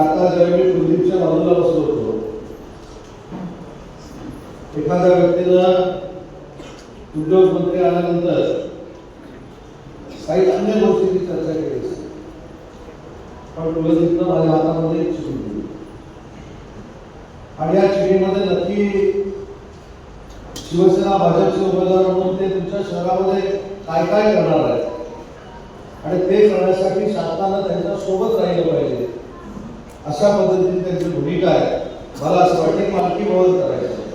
आता ज्यावेळी मी कुलदीपच्या बाजूला बसलो होतो एखाद्या व्यक्तीनं उद्योगमंत्री आल्यानंतर काही अन्य गोष्टी चर्चा केली असते. पण कुलदीपनं माझ्या हातामध्ये एक दिली. आणि या चिठीमध्ये नक्की शिवसेना भाजपचे उमेदवार म्हणून ते तुमच्या शहरामध्ये काय काय करणार आहेत? आणि ते करण्यासाठी शासनानं त्यांच्यासोबत राहिलं पाहिजे. अशा पद्धतीने त्यांची भूमिका आहे. मला असं वाटतं मालकी भवन करायचं आहे.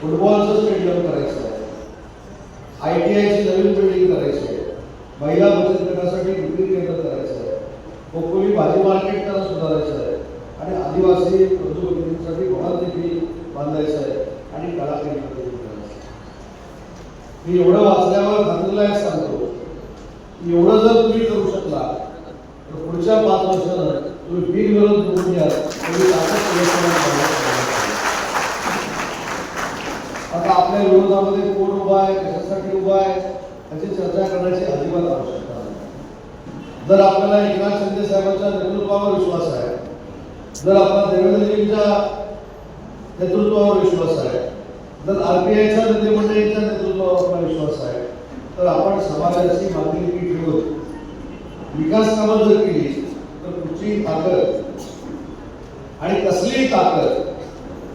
फुटबॉलचं स्टेडियम करायचं आहे. आय टी आयची नवीन बिल्डिंग करायची आहे. महिला बचत गटासाठी विक्री केंद्र करायचं आहे. कोकणी भाजी मार्केट त्याला सुधारायचं आहे. आणि आदिवासी रोजगारीसाठी भवन देखील बांधायचं आहे. आणि कला केंद्र करायचं आहे. मी एवढं वाचल्यावर खात्रीला एक सांगतो. एवढं जर तुम्ही करू शकला तर पुढच्या पाच वर्षात तुम्ही बिल विरोध निवडून घ्या तुम्ही आता आपल्या विरोधामध्ये कोण उभा आहे कशासाठी उभा आहे याची चर्चा करण्याची अजिबात आवश्यकता नाही. जर आपल्याला एकनाथ शिंदे साहेबांच्या नेतृत्वावर विश्वास आहे जर आपला देवेंद्रजींच्या नेतृत्वावर विश्वास आहे जर आरपीआयच्या नेते मंडळींच्या नेतृत्वावर आपला विश्वास आहे तर आपण समाजाची मागणी ठेवून विकास कामं जर केली तर ताकद? आणि कसलीही ताकद?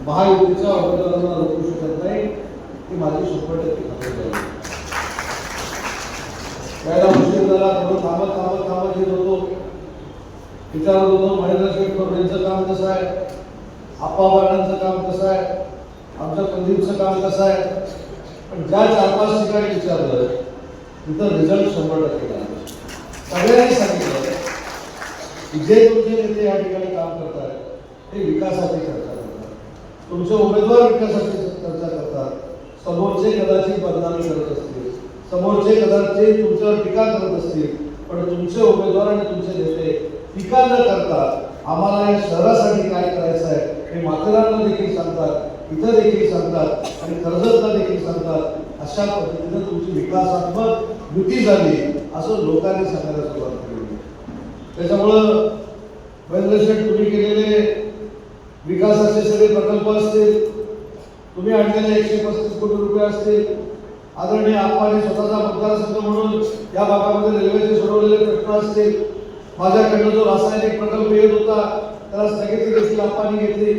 महायुतीच्या उमेदवारांना रोखू शकत नाही ती माझी शंभर टक्के खात्री आहे. त्याला उशीर झाला थोडं थांबत थांबत थांबत येत होतो. विचारत होतो महेंद्र शेठकर यांचं काम कसं आहे? आप्पा बाळांचं काम कसं आहे? आमच्या प्रदीपचं काम कसं आहे? पण ज्या चार पाच ठिकाणी विचारलं तिथं रिझल्ट शंभर टक्के आला सगळ्यांनी सांगितलं जे तुमचे नेते या ठिकाणी काम करतात ते विकासाची चर्चा करतात. तुमचे उमेदवार विकासाची चर्चा करतात. समोरचे कदाचित बदनामी करत असतील. समोरचे कदाचित तुमच्यावर टीका करत असतील. पण तुमचे उमेदवार आणि तुमचे नेते टीका न करता आम्हाला या शहरासाठी काय करायचं आहे हे माथेरानला देखील सांगतात इथं देखील सांगतात आणि कर्जतला देखील सांगतात. अशा पद्धतीनं तुमची विकासात्मक युती झाली असं लोकांनी सांगायला सुरुवात केली. त्याच्यामुळं महेंद्रशेठ तुम्ही केलेले विकासाचे सगळे प्रकल्प असतील तुम्ही आणलेले एकशे पस्तीस कोटी रुपये असतील आदरणीय आप्पाने स्वतःचा मतदारसंघ म्हणून या भागामध्ये रेल्वेचे सोडवलेले प्रश्न असतील माझ्याकडनं जो रासायनिक प्रकल्प येत होता त्याला स्थगिती देखील आपण घेतली.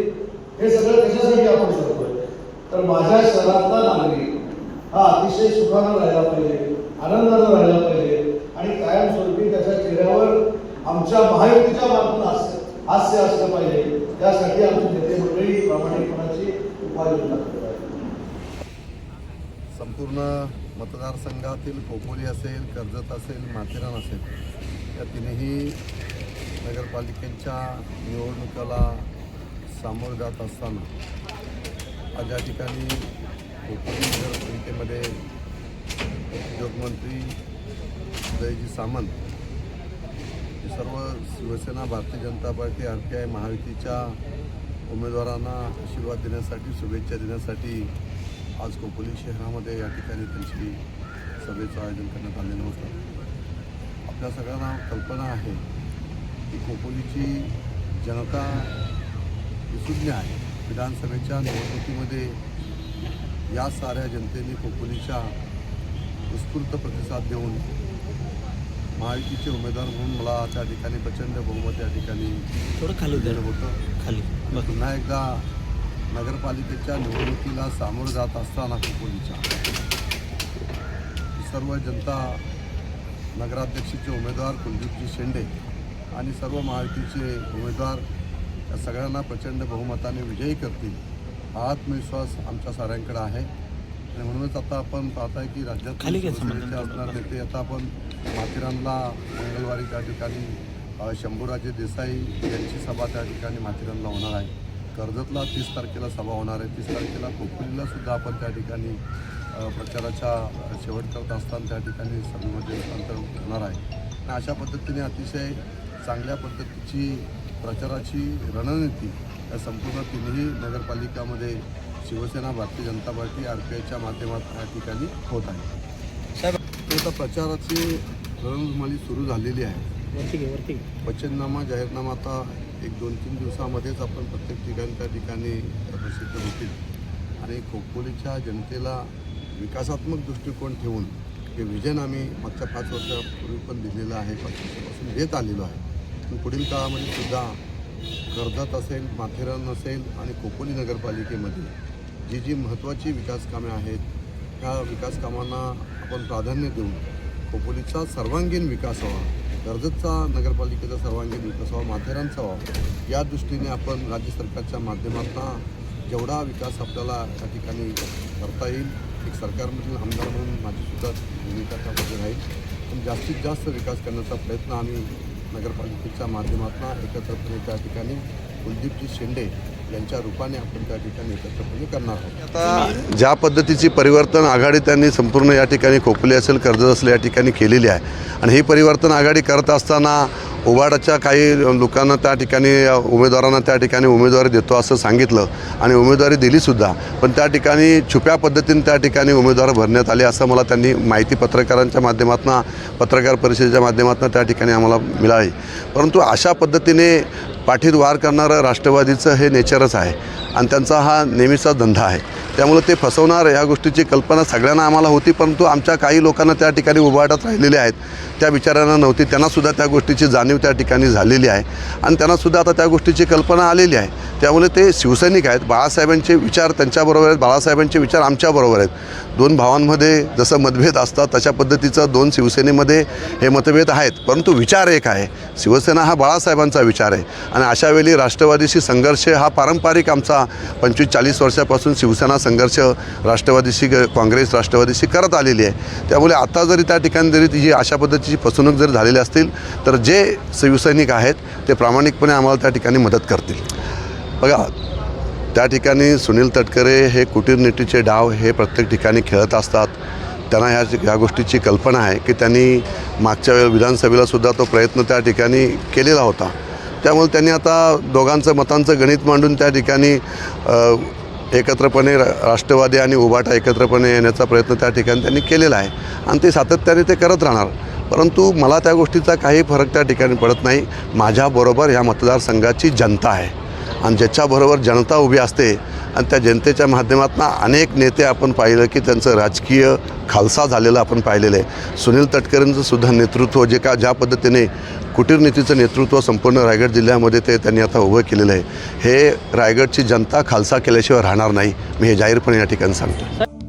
हे सगळं कशासाठी आपण करतोय तर माझ्या शहरातला नागरिक हा अतिशय सुखानं राहिला पाहिजे आनंदानं राहिला पाहिजे आणि कायमस्वरूपी त्याच्या चेहऱ्यावर आमच्या महायुतीच्या मार्फत हास्य हास्य असलं पाहिजे. त्यासाठी आमची नेते मंडळी प्रामाणिकपणाची उपाययोजना करत आहेत. संपूर्ण मतदारसंघातील खोपोली असेल कर्जत असेल माथेरान असेल या तिन्ही नगरपालिकेच्या निवडणुकाला सामोरं जात असताना आज या ठिकाणी खोपोली नगरपालिकेमध्ये उद्योगमंत्री उदयजी सामंत सर्व Shivsena Bharatiya Janata party R P I महायुतीच्या उमेदवारांना आशीर्वाद देण्यासाठी शुभेच्छा देण्यासाठी आज खोपोली शहरामध्ये या ठिकाणी त्यांची सभेचं आयोजन करण्यात आलेलं होतं आपल्या सगळ्यांना कल्पना आहे की खोपोलीची जनता विशुद्ध आहे. विधानसभेच्या निवडणुकीमध्ये या साऱ्या जनतेने खोपोलीच्या उत्स्फूर्त प्रतिसाद देऊन महायुतीचे उमेदवार म्हणून मला त्या ठिकाणी प्रचंड बहुमत या ठिकाणी थोडं खाली होतं. खाली. पुन्हा एकदा नगरपालिकेच्या निवडणुकीला सामोरं जात असताना खोपोलीच्या ही सर्व जनता नगराध्यक्षीचे उमेदवार कुलदीपजी शेंडे आणि सर्व महायुतीचे उमेदवार या सगळ्यांना प्रचंड बहुमताने विजयी करतील. हा आत्मविश्वास आमच्या साऱ्यांकडे आहे. आणि म्हणूनच आता आपण पाहताय की राज्यात शिवसेनेचे. असणार नेते आता आपण माथेरानला मंगळवारी त्या ठिकाणी शंभूराजे देसाई यांची सभा त्या ठिकाणी माथेरानला होणार आहे. कर्जतला तीस तारखेला सभा होणार आहे. तीस तारखेला खोपोलीला सुद्धा आपण त्या ठिकाणी प्रचाराच्या शेवट करत असताना त्या ठिकाणी सभेमध्ये रूपांतर होणार आहे. आणि अशा पद्धतीने अतिशय चांगल्या पद्धतीची प्रचाराची रणनीती या संपूर्ण तिन्ही नगरपालिकामध्ये Shiv Sena Bharatiya Janata party R P आयच्या माध्यमातून या ठिकाणी होत आहे. साहेब तर आता प्रचाराची रणधुमाळी सुरू झालेली आहे. वचननामा जाहीरनामा आता एक दोन तीन दिवसामध्येच आपण प्रत्येक ठिकाणी त्या ठिकाणी प्रसिद्ध होतील. आणि खोपोलीच्या जनतेला विकासात्मक दृष्टिकोन ठेवून हे विजन आम्ही मागच्या पाच वर्षापूर्वी पण दिलेलं आहे पाच वर्षापासून देत आलेलो आहे. पण पुढील काळामध्ये सुद्धा कर्जत असेल माथेरान असेल आणि खोपोली नगरपालिकेमध्ये जी जी महत्त्वाची विकासकामे आहेत त्या विकासकामांना आपण प्राधान्य देऊन खोपोलीचा सर्वांगीण विकास व्हावा कर्जतचा नगरपालिकेचा सर्वांगीण विकास व्हावा माथेरानचा व्हावा या दृष्टीने आपण राज्य सरकारच्या माध्यमातून जेवढा विकास आपल्याला या ठिकाणी करता येईल एक सरकारमधील आमदार म्हणून माझीसुद्धा भूमिका त्यामध्ये राहील. पण जास्तीत जास्त विकास करण्याचा प्रयत्न आम्ही नगरपालिकेच्या माध्यमातून एकत्रपणे त्या ठिकाणी कुलदीपजी शेंडे यांच्या रूपाने आपण त्या ठिकाणी एकत्रपणे म्हणजे करणार आहोत. आता ज्या पद्धतीची परिवर्तन आघाडी त्यांनी संपूर्ण या ठिकाणी खोपली असेल कर्जत असेल या ठिकाणी केलेली आहे. आणि ही परिवर्तन आघाडी करत असताना उबाडाच्या काही लोकांना त्या ठिकाणी उमेदवारांना त्या ठिकाणी उमेदवारी देतो असं सांगितलं आणि उमेदवारी दिलीसुद्धा पण त्या ठिकाणी छुप्या पद्धतीने त्या ठिकाणी उमेदवार भरण्यात आले असं मला त्यांनी माहिती पत्रकारांच्या माध्यमातून पत्रकार परिषदेच्या माध्यमातून त्या ठिकाणी आम्हाला मिळाली. परंतु अशा पद्धतीने पाठीत वार करणारं राष्ट्रवादीचं हे नेचरच आहे. आणि त्यांचा हा नेहमीचा धंदा आहे. त्यामुळे ते फसवणार ह्या गोष्टीची कल्पना सगळ्यांना आम्हाला होती परंतु आमच्या काही लोकांना त्या ठिकाणी उभाटत राहिलेले आहेत. त्या विचारांना नव्हती. त्यांनासुद्धा त्या गोष्टीची जाणीव त्या ठिकाणी झालेली आहे. आणि त्यांनासुद्धा आता त्या गोष्टीची कल्पना आलेली आहे. त्यामुळे ते शिवसैनिक आहेत. बाळासाहेबांचे विचार त्यांच्याबरोबर आहेत. बाळासाहेबांचे विचार आमच्याबरोबर आहेत. दोन भावांमध्ये जसं मतभेद असतात तशा पद्धतीचं दोन शिवसेनेमध्ये हे मतभेद आहेत. परंतु विचार एक आहे. शिवसेना हा बाळासाहेबांचा विचार आहे. आणि अशावेळी राष्ट्रवादीशी संघर्ष हा पारंपरिक आमचा पंचवीस चाळीस वर्षापासून शिवसेना संघर्ष राष्ट्रवादीशी काँग्रेस राष्ट्रवादीशी करत आलेली आहे. त्यामुळे आता जरी त्या ठिकाणी जरी जी अशा पद्धतीची फसवणूक जरी झालेली असतील तर जे शिवसैनिक आहेत ते प्रामाणिकपणे आम्हाला त्या ठिकाणी मदत करतील. बघा त्या ठिकाणी सुनील तटकरे हे कुटीरनीतीचे डाव हे प्रत्येक ठिकाणी खेळत असतात. त्यांना ह्या ह्या गोष्टीची कल्पना आहे की त्यांनी मागच्या वेळेला विधानसभेलासुद्धा तो प्रयत्न त्या ठिकाणी केलेला होता. त्यामुळे त्यांनी आता दोघांचं मतांचं गणित मांडून त्या ठिकाणी एकत्रपणे रा- राष्ट्रवादी आणि उभाटा एकत्रपणे येण्याचा प्रयत्न त्या ठिकाणी त्यांनी केलेला आहे. आणि ते सातत्याने ते करत राहणार. परंतु मला त्या गोष्टीचा काही फरक त्या ठिकाणी पडत नाही. माझ्याबरोबर ह्या मतदारसंघाची जनता आहे. आणि ज्याच्याबरोबर जनता उभी असते आणि त्या जनतेच्या माध्यमातून अनेक नेते आपण पाहिलं की त्यांचं राजकीय खालसा झालेलं आपण पाहिलेलं आहे. सुनील तटकरेंचं सुद्धा नेतृत्व जे का ज्या पद्धतीने कुटीरनीतीचं नेतृत्व संपूर्ण रायगड जिल्ह्यामध्ये ते त्यांनी आता उभं केलेलं आहे. हे रायगडची जनता खालसा केल्याशिवाय राहणार नाही. मी हे जाहीरपणे या ठिकाणी सांगतो.